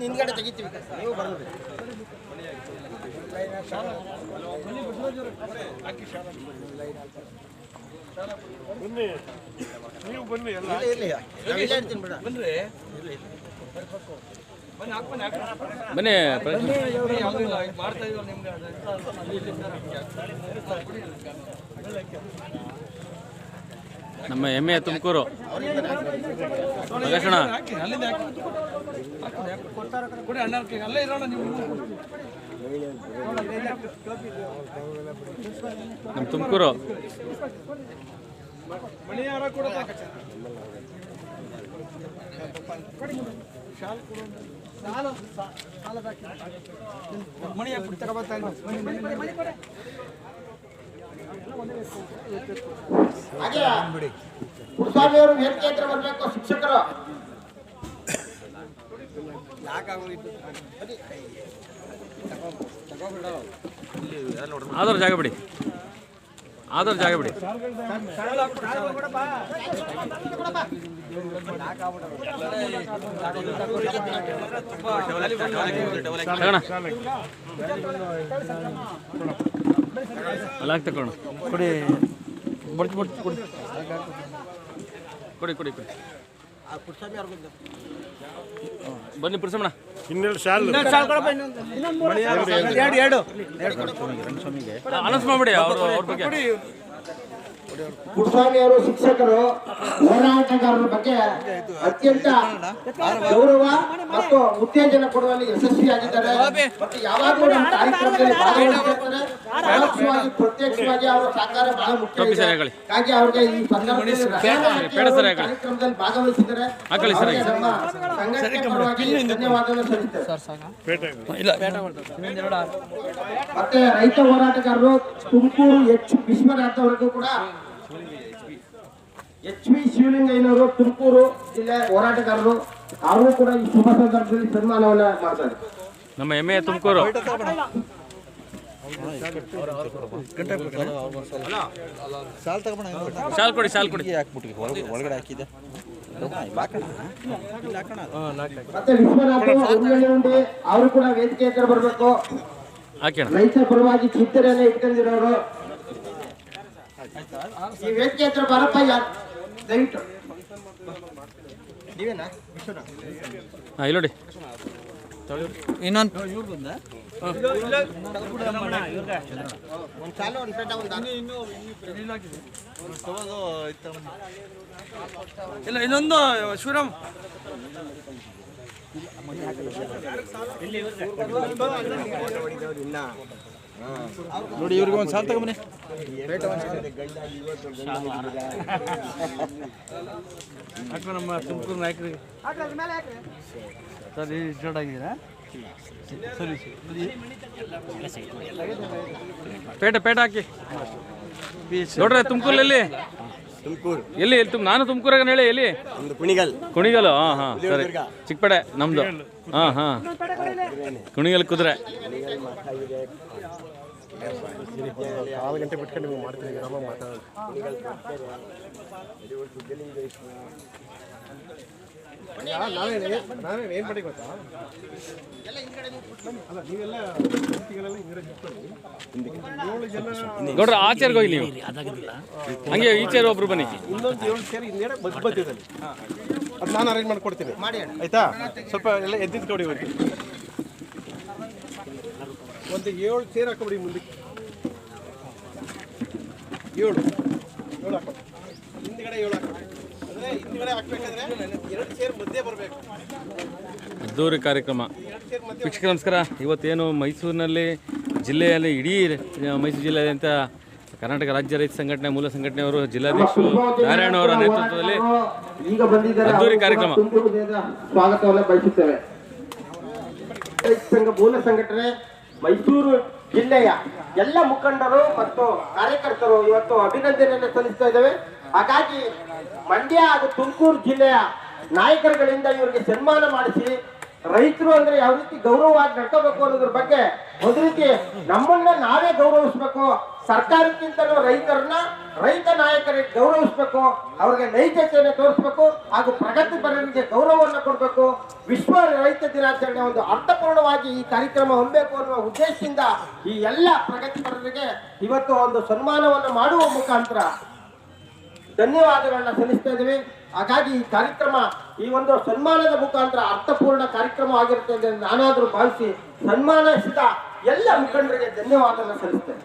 ಹಿಂದ್ಗಡೆ ತೆಗಿತೀವಿ ನೀವು ಬರೋದು. ಬನ್ನಿ. ನೀವು ಬನ್ನಿ ಎಲ್ಲ ಇರ್ಲಿ ಬನ್ನಿ ಇಲ್ಲೇ. ಇರ್ತೀನಿ ಬಿಡ ಬನ್ನಿ ನಮ್ಮ ಹೆಮ್ಮೆ ತುಮಕೂರು. ಲಕ್ಷಣ ನಮ್ಮ ತುಮಕೂರು. ಹಾಗೆ ಹತ್ರ ಬರಬೇಕು ಶಿಕ್ಷಕರು. ಆಧಾರ್ ಜಾಗ ಬಿಡಿ. ಆಧಾರ್ ಜಾಗ ಬಿಡಿ. ತಗೋಣ. ಅಲ್ಲ ಹಾಕಿ ತಗೋಣ ಕೊಡಿ. ಬಡ್ಚಿ ಬಡ್ಚಿ ಕೊಡಿ. ಕೊಡಿ ಕೊಡಿ ಕೊಡಿ. ಬನ್ನಿ ಪುರುಷಮ್ಮಣ ಇನ್ನೆರಡು ಶಾಲ್. ಎರಡು ಎರಡು. ಅನೌನ್ಸ್ ಮಾಡ್ಬಿಡಿ ಅವ್ರ ಅವ್ರ ಬಗ್ಗೆ. ಅವರು ಶಿಕ್ಷಕರು ಹೋರಾಟಗಾರರ ಬಗ್ಗೆ ಅತ್ಯಂತ ಗೌರವ ಮತ್ತು ಉತ್ತೇಜನ ಕೊಡುವಲ್ಲಿ ಯಶಸ್ವಿಯಾಗಿದ್ದಾರೆ. ಮತ್ತು ಯಾವಾಗಲೂ ನಮ್ಮ ಕಾರ್ಯಕ್ರಮದಲ್ಲಿ ಭಾಗವಹಿಸಿರ್ತಾರೆ ಪ್ರತ್ಯಕ್ಷವಾಗಿ ಅವರ ಸಹಕಾರ ಬಹಳ ಮುಖ್ಯ. ಹಾಗಾಗಿ ಅವ್ರಿಗೆ ಈ ಸಂದರ್ಭದಲ್ಲಿ. ಕಾರ್ಯಕ್ರಮದಲ್ಲಿ ಭಾಗವಹಿಸಿದ್ದಾರೆ ನಮ್ಮ ಸಂಘಟನೆ ಪರವಾಗಿ ಧನ್ಯವಾದಗಳು ಸಲ್ಲಿಸ್ತೇವೆ ಮತ್ತೆ ರೈತ ಹೋರಾಟಗಾರರು ತುಮಕೂರು ಹೆಚ್ಚು ವಿಶ್ವನಾಥ್ ಅವರಿಗೂ ಕೂಡ ಎಚ್ ವಿ ಶಿವಲಿಂಗಯ್ಯನವರು ತುಮಕೂರು ಜಿಲ್ಲೆ ಹೋರಾಟಗಾರರು ಅವರು ಕೂಡ ಈ ಶುಭ ಸಂದರ್ಭದಲ್ಲಿ ಸನ್ಮಾನವನ್ನ ಮಾಡ್ತಾರೆ ನಮ್ಮ ಎಮ್ಮೆ ತುಮಕೂರು. ಶಾಲ್ ಕೊಡಿ ಶಾಲ್ ಕೊಡಿ. ಹಾಕ್ಬಿಟ್ಟಿ ಒಳಗಡೆ ಹಾಕಿದೆ ಮತ್ತೆ ವಿಶ್ವನಾಥಿ ಉರುಳಿ ಅವರು ಕೂಡ ವೇದಿಕೆ ಹತ್ರ ಬರಬೇಕು. ರೈತರ ರೈತ ಪರವಾಗಿ ಚಿತ್ತರೆಲ್ಲ ಇಟ್ಕೊಂಡಿರೋರು. ಈ ವೇದಿಕೆ ಹತ್ರ ಬರಪ್ಪ ಯಾರು ದಯವಿಟ್ಟು ನೀವೇನಾ? ಹಾಂ ಇಲ್ಲಿ ನೋಡಿ. ಇನ್ನೊಂದು. ಇಲ್ಲ ಇನ್ನೊಂದು ಶಿವರಾಮ್. ನೋಡಿ, ಇವ್ರಿಗೆ ಒಂದು ಸಾಲ್ ತಗೊಂಬನ್ನಿ. ಹಾಕೋ ನಮ್ಮ ತುಮಕೂರು ನಾಯಕರಿಗೆ. ಸರ್ ರಿಜಿಸ್ಟರ್ಡ್ ಆಗಿದ್ದೀರಾ? ಸರಿ ಸರಿ. ಪೇಟ ಪೇಟ ಹಾಕಿ. ನೋಡ್ರೆ ತುಮಕೂರಲ್ಲಿ ತುಮಕೂರು ಎಲ್ಲಿ ಎಲ್ಲಿ ತುಮ್, ನಾನು ತುಮಕೂರಾಗ ಹೇಳಿ, ಎಲ್ಲಿ? ಕುಣಿಗಲ್ ಕುಣಿಗಲ್ ಹಾಂ ಹಾಂ ಸರಿ. ಚಿಕ್ಕಪೇಟೆ ನಮ್ಮದು ಹಾಂ ಹಾಂ. ಕುಣಿಗಲ್ ಕುದುರೆ. ಆರು ಗಂಟೆ ಬಿಟ್ಕೊಂಡು ನೀವು ಮಾಡ್ತೀನಿ ಗ್ರಾಮ ಮಾತಾಡೋದು ಏನು ಗೊತ್ತಾ ಅಲ್ಲ ನೀವೆಲ್ಲ ಜನ ಗೌಡ್ರ ಆಚೆರ್ಗೆ ಹೋಗಿ ನೀವು. ಹಂಗೆ ಈಚೆರ್ ಒಬ್ರು ಬನ್ನಿ. ಇನ್ನೊಂದು ಏಳು ಹಿಂದ್ಗಡೆ ಬಸ್ ಅದು ನಾನು ಅರೇಂಜ್ ಮಾಡ್ಕೊಡ್ತೀನಿ. ಆಯ್ತಾ? ಸ್ವಲ್ಪ ಎಲ್ಲ ಎದ್ದಿದ್ದು ಕೊಡಿ ಇವ್ರಿಗೆ. ಒಂದು ಏಳು ಸೇರ್ ಹಾಕೊಬಿಡಿ ಮುಂದಕ್ಕೆ. ಏಳು. ಏಳು ಹಾಕೋ. ಹಿಂದ್ಗಡೆ ಏಳು ಹಾಕೋ. ಅಂದರೆ ಹಿಂದ್ಗಡೆ ಹಾಕ್ಬೇಕಾದ್ರೆ ಎರಡು ಚೇರ್ ಮಧ್ಯೆ ಬರಬೇಕು. ಅದ್ದೂರಿ ಕಾರ್ಯಕ್ರಮ. ವೀಕ್ಷಕ ನಮಸ್ಕಾರ. ಇವತ್ತೇನು ಮೈಸೂರಿನಲ್ಲಿ ಜಿಲ್ಲೆಯಲ್ಲಿ ಇಡೀ ಮೈಸೂರು ಜಿಲ್ಲೆಯಾದ್ಯಂತ ಕರ್ನಾಟಕ ರಾಜ್ಯ ರೈತ ಸಂಘಟನೆ ಮೂಲ ಸಂಘಟನೆಯವರು ಜಿಲ್ಲಾಧ್ಯಕ್ಷರು ನಾರಾಯಣ ಅವರ ನೇತೃತ್ವದಲ್ಲಿ ಈಗ ಬಂದಿದ್ದಾರೆ ಅದ್ದೂರಿ ಕಾರ್ಯಕ್ರಮ. ಸ್ವಾಗತವನ್ನು ಬಯಸುತ್ತೇವೆ. ರೈತ ಸಂಘ ಮೂಲ ಸಂಘಟನೆ ಮೈಸೂರು ಜಿಲ್ಲೆಯ ಎಲ್ಲ ಮುಖಂಡರು ಮತ್ತು ಕಾರ್ಯಕರ್ತರು ಇವತ್ತು ಅಭಿನಂದನೆಯನ್ನು ಸಲ್ಲಿಸ್ತಾ ಇದ್ದೇವೆ. ಹಾಗಾಗಿ ಮಂಡ್ಯ ಹಾಗೂ ತುಮಕೂರು ಜಿಲ್ಲೆಯ ನಾಯಕರುಗಳಿಂದ ಇವರಿಗೆ ಸನ್ಮಾನ ಮಾಡಿಸಿ ರೈತರು ಅಂದ್ರೆ ಯಾವ ರೀತಿ ಗೌರವವಾಗಿ ನಡ್ಕೋಬೇಕು ಅನ್ನೋದ್ರ ಬಗ್ಗೆ ಒಂದು ರೀತಿ ನಮ್ಮನ್ನ ನಾವೇ ಗೌರವಿಸ್ಬೇಕು. ಸರ್ಕಾರಕ್ಕಿಂತಲೂ ರೈತರನ್ನ ರೈತ ನಾಯಕರಿಗೆ ಗೌರವಿಸ್ಬೇಕು. ಅವ್ರಿಗೆ ನೈತಿಕತೆಯನ್ನು ತೋರಿಸ್ಬೇಕು ಹಾಗೂ ಪ್ರಗತಿಪರರಿಗೆ ಗೌರವವನ್ನು ಕೊಡಬೇಕು. ವಿಶ್ವ ರೈತ ದಿನಾಚರಣೆ ಒಂದು ಅರ್ಥಪೂರ್ಣವಾಗಿ ಈ ಕಾರ್ಯಕ್ರಮ ಹೊಂದಬೇಕು ಅನ್ನುವ ಉದ್ದೇಶದಿಂದ ಈ ಎಲ್ಲ ಪ್ರಗತಿಪರರಿಗೆ ಇವತ್ತು ಒಂದು ಸನ್ಮಾನವನ್ನು ಮಾಡುವ ಮುಖಾಂತರ ಧನ್ಯವಾದಗಳನ್ನ ಸಲ್ಲಿಸ್ತಾ ಇದ್ದೀವಿ. ಹಾಗಾಗಿ ಈ ಕಾರ್ಯಕ್ರಮ ಈ ಒಂದು ಸನ್ಮಾನದ ಮುಖಾಂತರ ಅರ್ಥಪೂರ್ಣ ಕಾರ್ಯಕ್ರಮ ಆಗಿರುತ್ತೆ ಅಂತ ನಾನಾದರೂ ಭಾವಿಸಿ ಸನ್ಮಾನಿಸಿದ ಎಲ್ಲ ಮುಖಂಡರಿಗೆ ಧನ್ಯವಾದ ಸಲ್ಲಿಸ್ತೇನೆ.